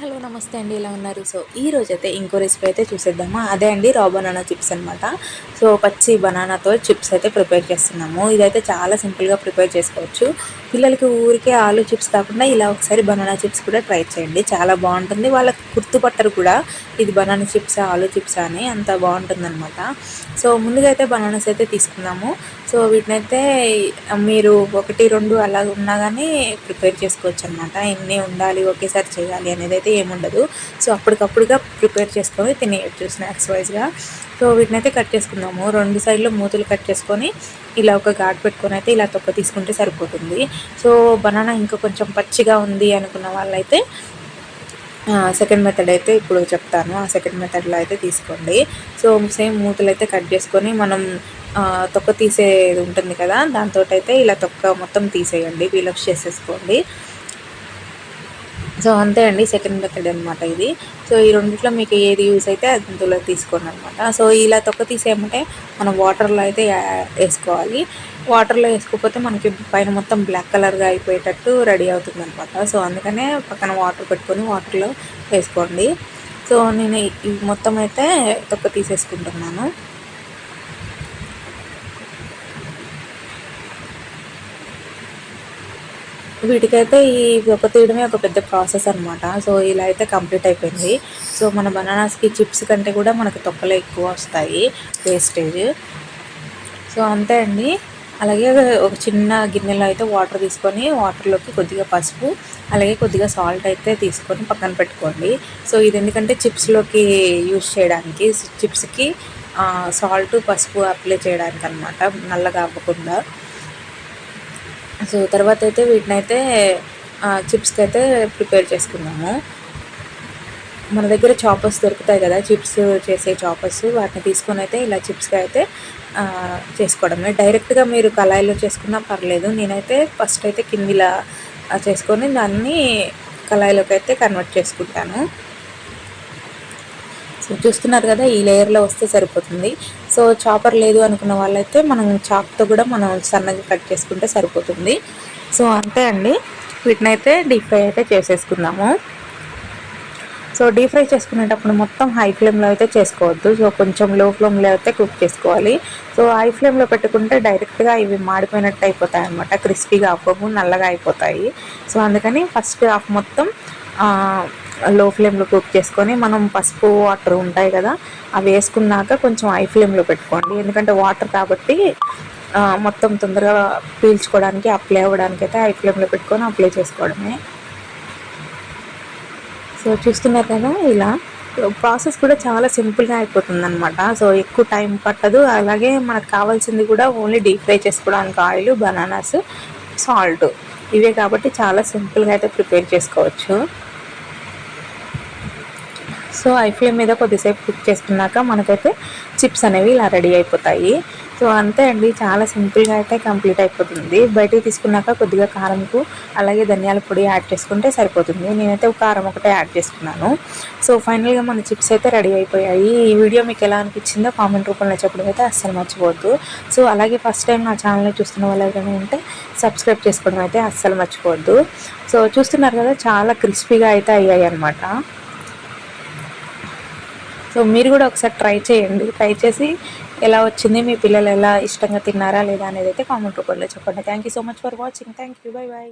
Hello నమస్తే అండి. ఎలా ఉన్నారు? సో ఈ రోజు అయితే ఇంకో రెసిపీ అయితే చూసేద్దామా? అదే అండి రా బనానా చిప్స్ అనమాట సో పచ్చి బనానాతో చిప్స్ అయితే ప్రిపేర్ చేస్తున్నాము. ఇదైతే చాలా సింపుల్గా ప్రిపేర్ చేసుకోవచ్చు. పిల్లలకి ఊరికే ఆలు చిప్స్ కాకుండా ఇలా ఒకసారి బనానా చిప్స్ కూడా ట్రై చేయండి. చాలా బాగుంటుంది. వాళ్ళకి గుర్తుపట్టరు కూడా ఇది బనానా చిప్స్ ఆలు చిప్స్ అని అంత బాగుంటుంది అనమాట సో ముందుగా అయితే బనానాస్ అయితే తీసుకున్నాము సో వీటినైతే మీరు ఒకటి రెండు అలా ఉన్నా కానీ ప్రిపేర్ చేసుకోవచ్చు అనమాట ఎన్ని ఉండాలి ఒకేసారి చేయాలి అనేది అయితే ఏముండదు. సో అప్పటికప్పుడుగా ప్రిపేర్ చేసుకొని తినేయచ్చు స్నాక్స్ వైజ్గా. సో వీటిని అయితే కట్ చేసుకుందాము. రెండు సైడ్లో మూతులు కట్ చేసుకొని ఇలా ఒక ఘాట్ పెట్టుకొని అయితే ఇలా తొక్క తీసుకుంటే సరిపోతుంది. సో బనానా ఇంకా కొంచెం పచ్చిగా ఉంది అనుకున్న వాళ్ళైతే సెకండ్ మెథడ్ అయితే ఇప్పుడు చెప్తాను. ఆ సెకండ్ మెథడ్లో అయితే తీసుకోండి. సో సేమ్ మూతలు అయితే కట్ చేసుకొని మనం తొక్క తీసేది ఉంటుంది కదా దాంతో అయితే ఇలా తొక్క మొత్తం తీసేయండి. పీలప్స్ చేసేసుకోండి. సో అంతే అండి సెకండ్ మెథడ్ అనమాట ఇది. సో ఈ రెండిట్లో మీకు ఏది యూస్ అయితే అందులో తీసుకోండి అనమాట సో ఇలా తొక్క తీసేయమంటే మనం వాటర్లో అయితే వేసుకోవాలి. వాటర్లో వేసుకోకపోతే మనకి పైన మొత్తం బ్లాక్ కలర్గా అయిపోయేటట్టు రెడీ అవుతుంది అనమాట సో అందుకనే పక్కన వాటర్ పెట్టుకొని వాటర్లో వేసుకోండి. సో నేను మొత్తం అయితే తొక్క తీసేసుకుంటున్నాను. వీటికైతే ఈ ఒక తీయడమే ఒక పెద్ద ప్రాసెస్ అనమాట సో ఇలా అయితే కంప్లీట్ అయిపోయింది. సో మన బనానాస్కి చిప్స్ కంటే కూడా మనకి తొక్కలే ఎక్కువ వస్తాయి వేస్టేజ్. సో అంతే అండి. అలాగే ఒక చిన్న గిన్నెలో అయితే వాటర్ తీసుకొని వాటర్లోకి కొద్దిగా పసుపు అలాగే కొద్దిగా సాల్ట్ అయితే తీసుకొని పక్కన పెట్టుకోండి. సో ఇది ఎందుకంటే చిప్స్లోకి యూస్ చేయడానికి చిప్స్కి సాల్ట్ పసుపు అప్లై చేయడానికి అనమాట నల్లగా అవ్వకుండా. సో తర్వాత అయితే వీటిని అయితే చిప్స్కి అయితే ప్రిపేర్ చేసుకున్నాము. మన దగ్గర చాపర్స్ దొరుకుతాయి కదా చిప్స్ చేసే చాపర్స్. వాటిని తీసుకొని అయితే ఇలా చిప్స్గా అయితే చేసుకోవడమే. డైరెక్ట్గా మీరు కళాయిలో చేసుకున్నా పర్లేదు. నేనైతే ఫస్ట్ అయితే కిందిలా చేసుకొని దాన్ని కళాయిలోకి అయితే కన్వర్ట్ చేసుకుంటాను. సో చూస్తున్నారు కదా ఈ లేయర్లో వస్తే సరిపోతుంది. సో చాపర్ లేదు అనుకున్న వాళ్ళైతే మనం చాక్తో కూడా మనం సన్నగా కట్ చేసుకుంటే సరిపోతుంది. సో అంతే అండి. వీటిని అయితే డీప్ ఫ్రై అయితే చేసేసుకుందాము. సో డీప్ ఫ్రై చేసుకునేటప్పుడు మొత్తం హై ఫ్లేమ్లో అయితే చేసుకోవద్దు. సో కొంచెం లో ఫ్లేమ్లో అయితే కుక్ చేసుకోవాలి. సో హై ఫ్లేమ్లో పెట్టుకుంటే డైరెక్ట్గా ఇవి మాడిపోయినట్టు అయిపోతాయి అనమాట క్రిస్పీగా అవ్వము నల్లగా అయిపోతాయి. సో అందుకని ఫస్ట్ హాఫ్ మొత్తం లో ఫ్లేమ్లో కుక్ చేసుకొని మనం పసుపు వాటర్ ఉంటాయి కదా అవి వేసుకున్నాక కొంచెం హై ఫ్లేమ్లో పెట్టుకోండి. ఎందుకంటే వాటర్ కాబట్టి మొత్తం తొందరగా పీల్చుకోవడానికి అప్లై అవ్వడానికి అయితే హై ఫ్లేమ్లో పెట్టుకొని అప్లై చేసుకోవడమే. సో చూస్తున్నారు కదా ఇలా. ప్రాసెస్ కూడా చాలా సింపుల్గా అయిపోతుంది అనమాట సో ఎక్కువ టైం పట్టదు. అలాగే మనకు కావాల్సింది కూడా ఓన్లీ డీప్ ఫ్రై చేసుకోవడానికి ఆయిల్ బనానాస్ సాల్ట్ ఇవే కాబట్టి చాలా సింపుల్గా అయితే ప్రిపేర్ చేసుకోవచ్చు. సో ఐ ఫ్లేమ్ మీద కొద్దిసేపు కుక్ చేసుకున్నాక మనకైతే చిప్స్ అనేవి ఇలా రెడీ అయిపోతాయి. సో అంతే అండి చాలా సింపుల్గా అయితే కంప్లీట్ అయిపోతుంది. బయటికి తీసుకున్నాక కొద్దిగా కారంకు అలాగే ధనియాల పొడి యాడ్ చేసుకుంటే సరిపోతుంది. నేనైతే కారం ఒకటే యాడ్ చేసుకున్నాను. సో ఫైనల్గా మన చిప్స్ అయితే రెడీ అయిపోయాయి. ఈ వీడియో మీకు ఎలా అనిపించిందో కామెంట్ రూపంలో చెప్పడం అయితే అస్సలు మర్చిపోవద్దు. సో అలాగే ఫస్ట్ టైం నా ఛానల్ని చూస్తున్న వాళ్ళు ఎవరైనా ఉంటే సబ్స్క్రైబ్ చేసుకోవడం అయితే అస్సలు మర్చిపోవద్దు. సో చూస్తున్నారు కదా చాలా క్రిస్పీగా అయితే అయ్యాయి అనమాట సో మీరు కూడా ఒకసారి ట్రై చేయండి. ట్రై చేసి ఎలా వచ్చింది మీ పిల్లలు ఎలా ఇష్టంగా తిన్నారా లేదా అనేది అయితే కామెంట్ రూపంలో చెప్పండి. Thank you so much for watching thank you bye bye